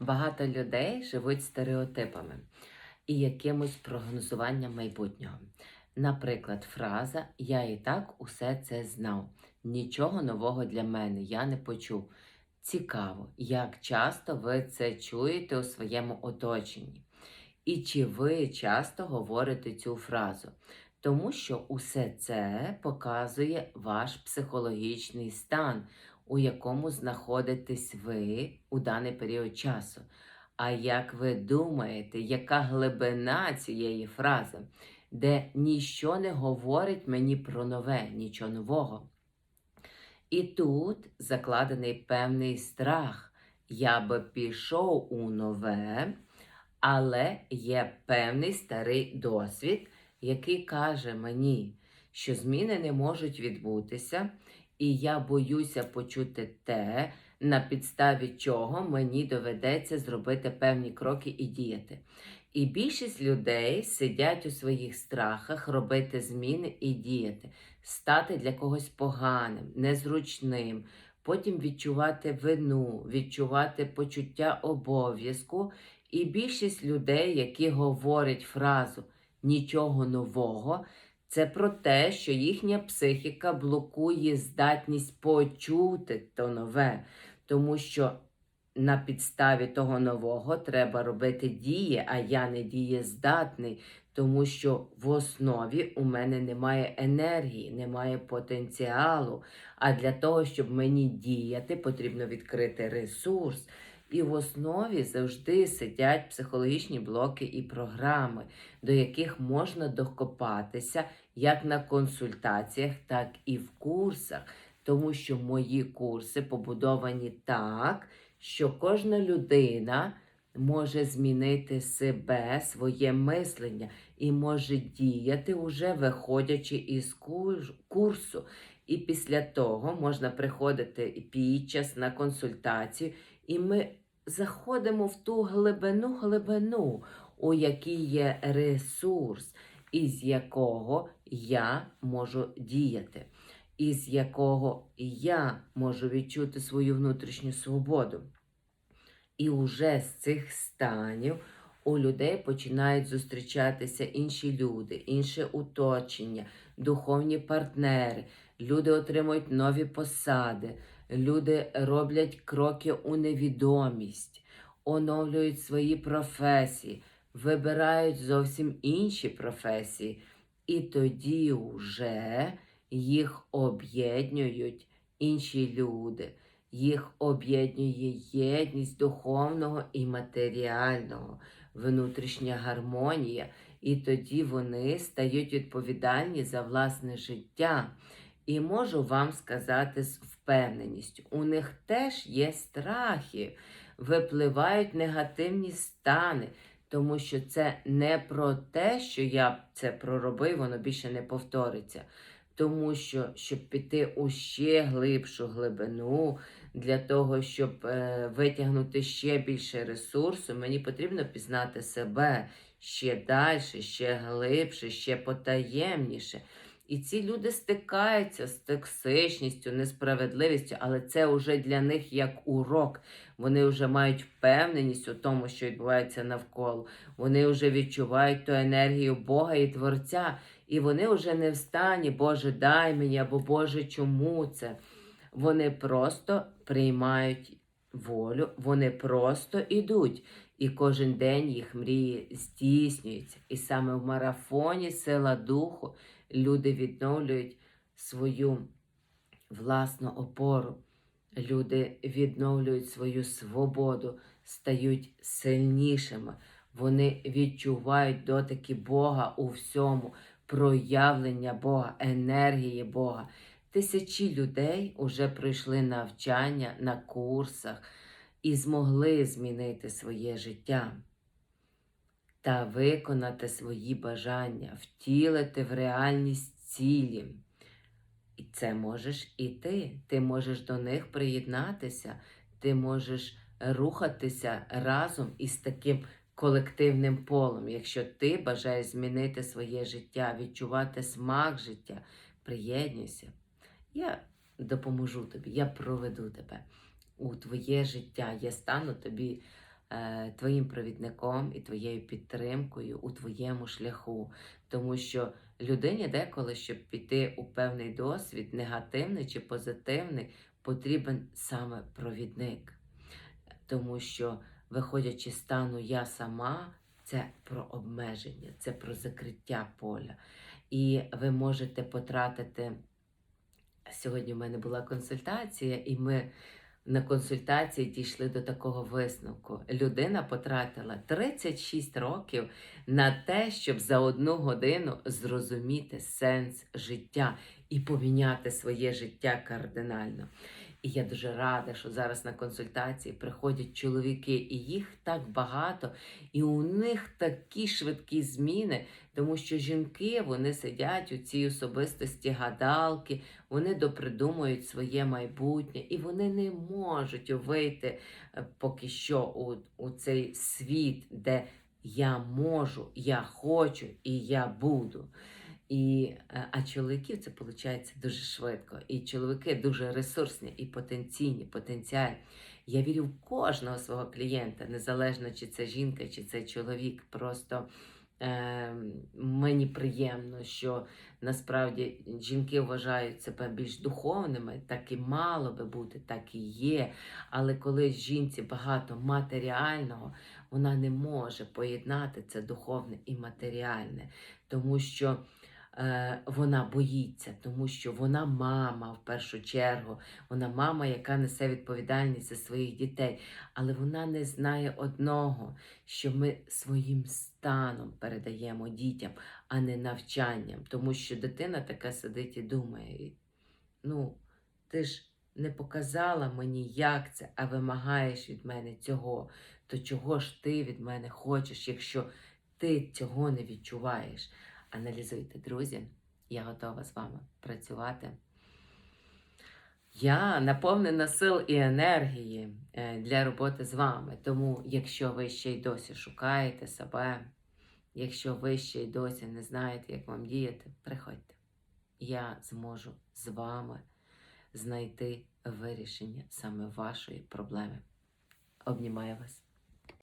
Багато людей живуть стереотипами і якимось прогнозуванням майбутнього. Наприклад, фраза Я і так усе це знав. Нічого нового для мене я не почув. Цікаво, як часто ви це чуєте у своєму оточенні. І чи ви часто говорите цю фразу? Тому що усе це показує ваш психологічний стан, у якому знаходитесь ви у даний період часу. А як ви думаєте, яка глибина цієї фрази, де ніщо не говорить мені про нове, нічого нового? І тут закладений певний страх. Я би пішов у нове, але є певний старий досвід, який каже мені, що зміни не можуть відбутися, і я боюся почути те, на підставі чого мені доведеться зробити певні кроки і діяти. І більшість людей сидять у своїх страхах робити зміни і діяти, стати для когось поганим, незручним, потім відчувати вину, відчувати почуття обов'язку. І більшість людей, які говорять фразу нічого нового, це про те, що їхня психіка блокує здатність почути то нове, тому що на підставі того нового треба робити дії, а я не дієздатний, тому що в основі у мене немає енергії, немає потенціалу. А для того, щоб мені діяти, потрібно відкрити ресурс. І в основі завжди сидять психологічні блоки і програми, до яких можна докопатися як на консультаціях, так і в курсах, тому що мої курси побудовані так, що кожна людина може змінити себе, своє мислення і може діяти, уже виходячи із курсу. І після того можна приходити під час на консультацію, і ми заходимо в ту глибину, глибину, у якій є ресурс, із якого я можу діяти, із якого я можу відчути свою внутрішню свободу. І уже з цих станів у людей починають зустрічатися інші люди, інше оточення, духовні партнери. Люди отримують нові посади, люди роблять кроки у невідомість, оновлюють свої професії, вибирають зовсім інші професії, і тоді вже їх об'єднують інші люди. Їх об'єднує єдність духовного і матеріального, внутрішня гармонія, і тоді вони стають відповідальні за власне життя. І можу вам сказати з впевненістю, у них теж є страхи, випливають негативні стани, тому що це не про те, що я це проробив, воно більше не повториться. Тому що, щоб піти у ще глибшу глибину, для того, щоб е, витягнути ще більше ресурсу, мені потрібно пізнати себе ще далі, ще глибше, ще потаємніше. І ці люди стикаються з токсичністю, несправедливістю, але це вже для них як урок. Вони вже мають впевненість у тому, що відбувається навколо. Вони вже відчувають ту енергію Бога і Творця. І вони вже не в стані, Боже, дай мені або Боже, чому це? Вони просто приймають волю, вони просто ідуть. І кожен день їх мрії здійснюються. І саме в марафоні сила духу люди відновлюють свою власну опору. Люди відновлюють свою свободу, стають сильнішими. Вони відчувають дотики Бога у всьому, проявлення Бога, енергії Бога. Тисячі людей вже пройшли навчання на курсах і змогли змінити своє життя та виконати свої бажання, втілити в реальність цілі. І це можеш і ти. Ти можеш до них приєднатися, ти можеш рухатися разом із таким колективним полом. Якщо ти бажаєш змінити своє життя, відчувати смак життя, приєднуйся. Я допоможу тобі, я проведу тебе у твоє життя, я стану тобі твоїм провідником і твоєю підтримкою у твоєму шляху. Тому що людині деколи, щоб піти у певний досвід, негативний чи позитивний, потрібен саме провідник. Тому що, виходячи з стану я сама, це про обмеження, це про закриття поля. І ви можете потратити. Сьогодні в мене була консультація, і ми на консультації дійшли до такого висновку. Людина потратила 36 років на те, щоб за одну годину зрозуміти сенс життя і поміняти своє життя кардинально. І я дуже рада, що зараз на консультації приходять чоловіки, і їх так багато, і у них такі швидкі зміни, тому що жінки вони сидять у цій особистості гадалки, вони допридумують своє майбутнє, і вони не можуть вийти е, поки що у, у цей світ, де я можу, я хочу і я буду. І, е, а чоловіків це виходить дуже швидко. І чоловіки дуже ресурсні і потенційні, потенціальні. Я вірю в кожного свого клієнта, незалежно чи це жінка, чи це чоловік. Просто е, мені приємно, що насправді жінки вважають себе більш духовними, так і мало би бути, так і є. Але коли жінці багато матеріального, вона не може поєднати це духовне і матеріальне, тому що вона боїться, тому що вона мама в першу чергу, вона мама, яка несе відповідальність за своїх дітей. Але вона не знає одного, що ми своїм станом передаємо дітям, а не навчанням. Тому що дитина така сидить і думає: ну, ти ж не показала мені, як це, а вимагаєш від мене цього. То чого ж ти від мене хочеш, якщо ти цього не відчуваєш? Аналізуйте, друзі. Я готова з вами працювати. Я наповнена сил і енергії е, для роботи з вами. Тому, якщо ви ще й досі шукаєте себе, якщо ви ще й досі не знаєте, як вам діяти, приходьте. Я зможу з вами знайти вирішення саме вашої проблеми. Обнімаю вас.